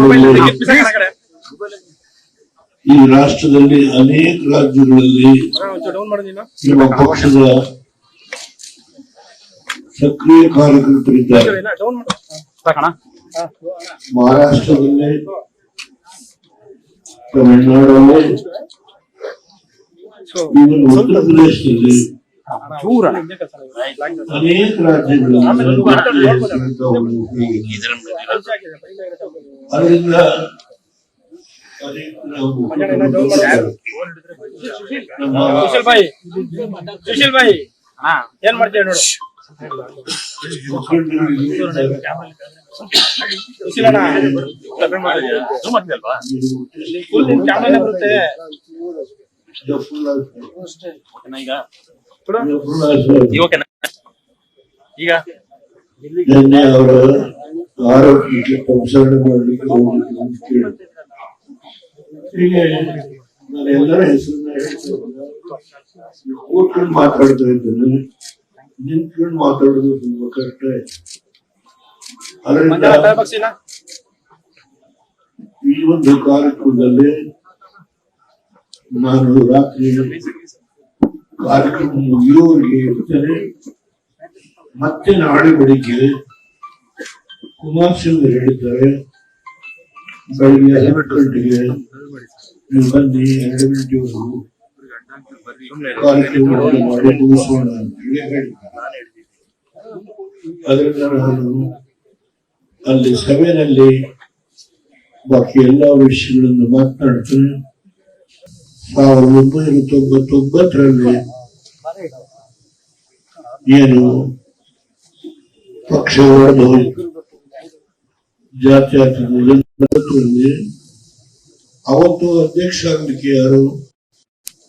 Mobile ಈ ರಾಷ್ಟ್ರದಲ್ಲಿ ಅನೇಕ ರಾಜ್ಯಗಳಲ್ಲಿ ನಿಮ್ಮ ಪಕ್ಷದ ಸಕ್ರಿಯ ಕಾರ್ಯಕರ್ತರಿದ್ದಾರೆ. ಮಹಾರಾಷ್ಟ್ರದಲ್ಲಿ ತಮಿಳುನಾಡಲ್ಲಿ ಇವನ್ ಉತ್ತರ ಪ್ರದೇಶದಲ್ಲಿ ಅನೇಕ ರಾಜ್ಯಗಳಲ್ಲಿ ಅದರಿಂದ ಅನೇಕ ನಾವು ನಮ್ಮ ಸುಶೀಲ್ ಭಾಯಿ ಸುಶೀಲ್ ಭಾಯಿ ಏನ್ ಮಾಡ್ತೀವಿ ನೋಡು ಬರುತ್ತೆ ಈಗ ನಿನ್ನೆ ಅವರ ಆರೋಗ್ಯಕ್ಕೆ ಸಂಸರಣೆ ಮಾಡಲಿಕ್ಕೆ ಹೋಗ್ಲಿಕ್ಕೆ ಅಂತ ಕೇಳಿದೆ ಹೀಗೆ ನಾನು ಎಲ್ಲರ ಹೆಸರನ್ನ ಕೂತ್ಕೊಂಡು ಮಾತಾಡ್ತಾ ಇದ್ದೇನೆ ನಿಂತ್ಕೊಂಡು ಮಾತಾಡೋದು ತುಂಬಾ ಕರೆಕ್ಟ್ ಆಯ್ತು ಅದರಿಂದ ಈ ಒಂದು ಕಾರ್ಯಕ್ರಮದಲ್ಲಿ ನಾನು ರಾತ್ರಿ ಕಾರ್ಯಕ್ರಮ ಮುಗಿಯುವವರೆಗೆ ಇರ್ತೇನೆ ಮತ್ತೆ ನಾಳೆ ಬೆಳಿಗ್ಗೆ ಕುಮಾರ್ ಸಿಂಗ್ ಹೇಳಿದ್ದಾರೆ ಬೆಳಿಗ್ಗೆ ಹತ್ತು ಗಂಟೆಗೆ ನೀವು ಬನ್ನಿ ಎರಡು ಗಂಟೆವರೆಗೂ ಕಾರ್ಯಕ್ರಮವನ್ನು ಮಾಡಿ ಮುಗಿಸೋಣ ಅಂತ ಹೇಳಿ ಹೇಳಿದ್ದಾರೆ ಅಲ್ಲಿ ಸಭೆಯಲ್ಲಿ ಬಾಕಿ ಎಲ್ಲ ವಿಷಯಗಳನ್ನು ಮಾತನಾಡ್ತೇನೆ. ಸಾವಿರದ ಒಂಬೈನೂರ ತೊಂಬತ್ತೊಂಬತ್ತರಲ್ಲಿ ಏನು ಪಕ್ಷ ಹೊಡೆದು ಜಾತ್ಯಾತೀತ ಅವತ್ತು ಅಧ್ಯಕ್ಷ ಆಗ್ಲಿಕ್ಕೆ ಯಾರು?